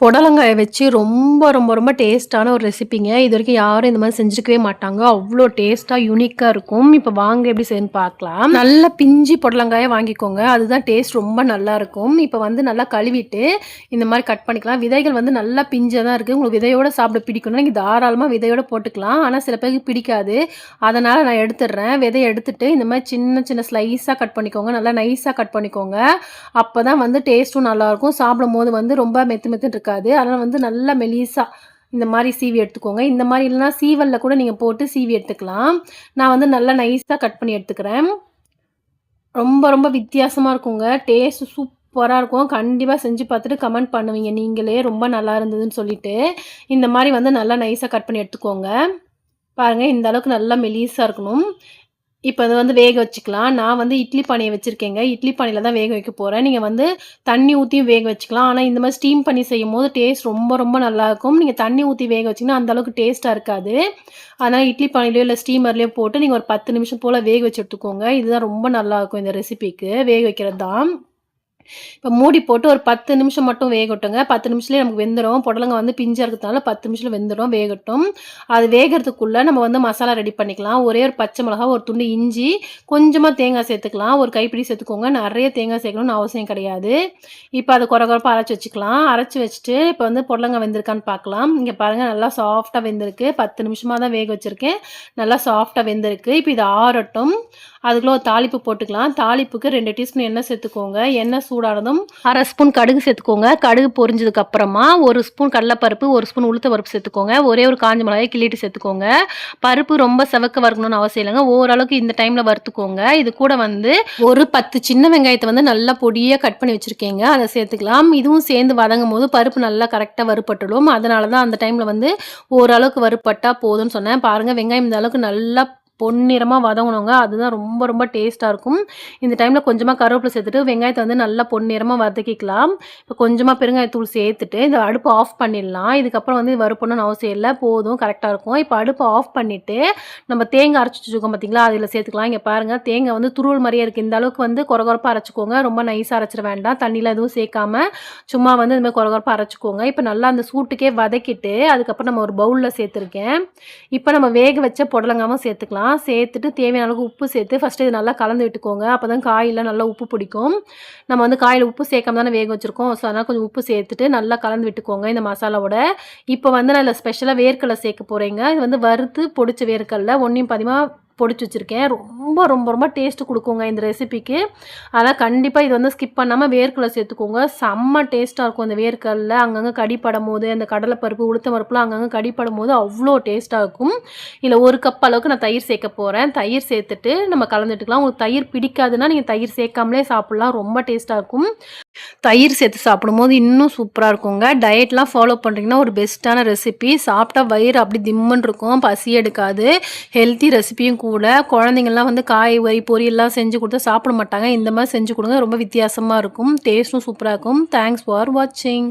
புடலங்காயை வச்சு ரொம்ப ரொம்ப ரொம்ப டேஸ்ட்டான ஒரு ரெசிபிங்க. இது வரைக்கும் யாரும் இந்த மாதிரி செஞ்சுருக்கவே மாட்டாங்க. அவ்வளோ டேஸ்ட்டாக யூனிக்காக இருக்கும். இப்போ வாங்க எப்படி செய்யணும் பார்க்கலாம். நல்லா பிஞ்சி புடலங்காயை வாங்கிக்கோங்க. அதுதான் டேஸ்ட் ரொம்ப நல்லா இருக்கும். இப்போ வந்து நல்லா கழுவிட்டு இந்த மாதிரி கட் பண்ணிக்கலாம். விதைகள் வந்து நல்லா பிஞ்சாக தான் இருக்குது உங்களுக்கு விதையோடு சாப்பிட பிடிக்கணும் நீங்கள் தாராளமாக விதையோட போட்டுக்கலாம். ஆனால் சில பேருக்கு பிடிக்காது. அதனால் நான் எடுத்துடுறேன். விதையை எடுத்துட்டு இந்த மாதிரி சின்ன சின்ன ஸ்லைஸாக கட் பண்ணிக்கோங்க. நல்லா நைஸாக கட் பண்ணிக்கோங்க. அப்போ தான் வந்து டேஸ்ட்டும் நல்லாயிருக்கும் சாப்பிடும் போது வந்து ரொம்ப மெத்து மெத்துன்னு இருக்காது. அதனால் வந்து நல்லா மெலிசா இந்த மாதிரி சீவி எடுத்துக்கோங்க. இந்த மாதிரி இல்லைனா சீவலில் கூட நீங்கள் போட்டு சீவி எடுத்துக்கலாம். நான் வந்து நல்லா நைஸாக கட் பண்ணி எடுத்துக்கிறேன். ரொம்ப ரொம்ப வித்தியாசமாக இருக்குங்க. டேஸ்ட் சூப்பராக இருக்கும். கண்டிப்பாக செஞ்சு பார்த்துட்டு கமெண்ட் பண்ணுவீங்க. நீங்களே ரொம்ப நல்லா இருந்ததுன்னு சொல்லிட்டு. இந்த மாதிரி வந்து நல்லா நைஸாக கட் பண்ணி எடுத்துக்கோங்க. பாருங்கள் இந்த அளவுக்கு நல்லா மெலீஸாக இருக்கணும். இப்போ அது வந்து வேக வச்சுக்கலாம். நான் வந்து இட்லி பானையை வச்சுருக்கேங்க. இட்லி பானையில் தான் வேக வைக்க போகிறேன் நீங்கள் வந்து தண்ணி ஊற்றியும் வேக வச்சுக்கலாம். ஆனால் இந்த மாதிரி ஸ்டீம் பண்ணி செய்யும் போது டேஸ்ட் ரொம்ப ரொம்ப நல்லாயிருக்கும் நீங்கள் தண்ணி ஊற்றி வேக வச்சிங்கன்னா அந்தளவுக்கு டேஸ்ட்டாக இருக்காது. அதனால் இட்லி பானையிலையோ இல்லை ஸ்டீமர்லேயோ போட்டு நீங்கள் ஒரு பத்து நிமிஷம் போல் வேக வச்சு எடுத்துக்கோங்க. இதுதான் ரொம்ப நல்லாயிருக்கும் இந்த ரெசிபிக்கு வேக வைக்கிறது தான் இப்போ மூடி போட்டு ஒரு பத்து நிமிஷம் மட்டும் வேகட்டுங்க. பத்து நிமிஷத்துலேயே நமக்கு வெந்துடும் புடலங்க வந்து பிஞ்சாக இருக்கிறதுனால பத்து நிமிஷத்தில் வெந்துடும் வேகட்டும். அது வேகிறதுக்குள்ளே நம்ம வந்து மசாலா ரெடி பண்ணிக்கலாம். ஒரே ஒரு பச்சை மிளகா ஒரு துண்டு இஞ்சி கொஞ்சமாக தேங்காய் சேர்த்துக்கலாம். ஒரு கைப்பிடி சேர்த்துக்கோங்க. நிறைய தேங்காய் சேர்க்கணும்னு அவசியம் கிடையாது. இப்போ அதை குறை குறைப்பாக அரைச்சி வச்சுக்கலாம். அரைச்சி வச்சுட்டு இப்போ வந்து புடலங்க வெந்திருக்கான்னு பார்க்கலாம். இங்கே பாருங்கள் நல்லா சாஃப்டாக வெந்திருக்கு. பத்து நிமிஷமாக தான் வேக வச்சுருக்கேன். நல்லா சாஃப்டாக வெந்திருக்கு. இப்போ இது ஆறட்டும். அதுக்குள்ளே ஒரு தாளிப்பு போட்டுக்கலாம். தாளிப்புக்கு ரெண்டு டீஸ்பூன் எண்ணெய் சேர்த்துக்கோங்க. எண்ணெய் சூடானதும் அரை ஸ்பூன் கடுகு சேர்த்துக்கோங்க. கடுகு பொரிஞ்சதுக்கு அப்புறமா ஒரு ஸ்பூன் கடலைப்பருப்பு ஒரு ஸ்பூன் உளுத்த பருப்பு சேர்த்துக்கோங்க. ஒரே ஒரு காஞ்ச மிளகாய் கிள்ளிட்டு சேர்த்துக்கோங்க. பருப்பு ரொம்ப செவக்க வறுக்கணும்னு அவசியம் இல்லைங்க. ஓரளவுக்கு இந்த டைமில் வறுத்துக்கோங்க. இது கூட வந்து ஒரு பத்து சின்ன வெங்காயத்தை வந்து நல்லா பொடியாக கட் பண்ணி வச்சுருக்கீங்க. அதை சேர்த்துக்கலாம். இதுவும் சேர்ந்து வதங்கும் போது பருப்பு நல்லா கரெக்டாக வறுப்பட்டுடும் அதனால தான் அந்த டைமில் வந்து ஓரளவுக்கு வறுப்பட்டால் போதும்னு சொன்னேன். பாருங்கள் வெங்காயம் இந்த அளவுக்கு நல்லா பொன்னிறமாக வதங்கணுங்க. அதுதான் ரொம்ப ரொம்ப டேஸ்ட்டாக இருக்கும். இந்த டைமில் கொஞ்சமாக கருவேப்பிலை சேர்த்துட்டு வெங்காயத்தை வந்து நல்லா பொன்னிறமாக வதக்கிக்கலாம். இப்போ கொஞ்சமாக பெருங்காயத்தூள் சேர்த்துட்டு இந்த அடுப்பு ஆஃப் பண்ணிடலாம். இதுக்கப்புறம் வந்து வறுப்பணும்னு அவசியம் இல்லை. போதும் கரெக்டாக இருக்கும். இப்போ அடுப்பு ஆஃப் பண்ணிவிட்டு நம்ம தேங்காய் அரைச்சி வச்சுக்கோம் பார்த்தீங்களா அதில் சேர்த்துக்கலாம். இங்கே பாருங்கள் தேங்காய் வந்து துருவல் மாதிரியே இருக்குது இந்த அளவுக்கு வந்து குறகுறப்பாக அரைச்சிக்கோங்க. ரொம்ப நைஸாக அரைச்சிட வேண்டாம். தண்ணியில் எதுவும் சேர்க்காம சும்மா வந்து இந்த மாதிரி குறகுறப்பாக அரைச்சிக்கோங்க. இப்போ நல்லா அந்த சூட்டுக்கே வதக்கிட்டு அதுக்கப்புறம் நம்ம ஒரு பவுலில் சேர்த்துருக்கேன். இப்போ நம்ம வேக வச்ச புடலங்காமல் சேர்த்துக்கலாம். சேர்த்துக்கலாம் சேர்த்துட்டு தேவையான அளவுக்கு உப்பு சேர்த்து ஃபஸ்ட்டு இது நல்லா கலந்து விட்டுக்கோங்க. அப்போ தான் காயில் நல்லா உப்பு பிடிக்கும். நம்ம வந்து காயில் உப்பு சேர்க்காம தானே வேக வச்சுருக்கோம். ஸோ அதனால் கொஞ்சம் உப்பு சேர்த்துட்டு நல்லா கலந்து விட்டுக்கோங்க இந்த மசாலாவோட. இப்போ வந்து நான் இதில் ஸ்பெஷலாக வேர்க்கடலை சேர்க்க போகிறேங்க இது வந்து வறுத்து பொடிச்ச வேர்க்கடலை ஒன்றையும் பதிமாக பொடிச்சு வச்சுருக்கேன். ரொம்ப ரொம்ப ரொம்ப டேஸ்ட்டு கொடுக்குங்க இந்த ரெசிபிக்கு அதனால் கண்டிப்பாக இது வந்து ஸ்கிப் பண்ணாமல் வேர்க்கடலை சேர்த்துக்கோங்க. செம்ம டேஸ்ட்டாக இருக்கும் அந்த வேர்க்கடலில் அங்கங்கே கடிப்படும் போது அந்த கடலைப்பருப்பு உளுத்த பருப்புலாம் அங்கங்கே கடிப்படும் போது அவ்வளோ டேஸ்ட்டாக இருக்கும். இல்லை ஒரு கப் அளவுக்கு நான் தயிர் சேர்க்க போகிறேன் தயிர் சேர்த்துட்டு நம்ம கலந்துட்டுக்கலாம். உங்களுக்கு தயிர் பிடிக்காதுன்னா நீங்கள் தயிர் சேர்க்காமலே சாப்பிட்லாம். ரொம்ப டேஸ்ட்டாக இருக்கும். தயிர் சேர்த்து சாப்பிடும்போது இன்னும் சூப்பராக இருக்குங்க. டயட்லாம் ஃபாலோ பண்ணுறீங்கன்னா ஒரு பெஸ்ட்டான ரெசிபி சாப்பிட்டா வயிறு அப்படி திம்முன்னு இருக்கும். பசி எடுக்காது. ஹெல்த்தி ரெசிபியும் கூட. குழந்தைங்கள்லாம் வந்து காய் வரி பொரியெல்லாம் செஞ்சு கொடுத்தா சாப்பிட மாட்டாங்க. இந்த மாதிரி செஞ்சு கொடுங்க. ரொம்ப வித்தியாசமாக இருக்கும். டேஸ்ட்டும் சூப்பராக இருக்கும். தேங்க்ஸ் ஃபார் வாட்சிங்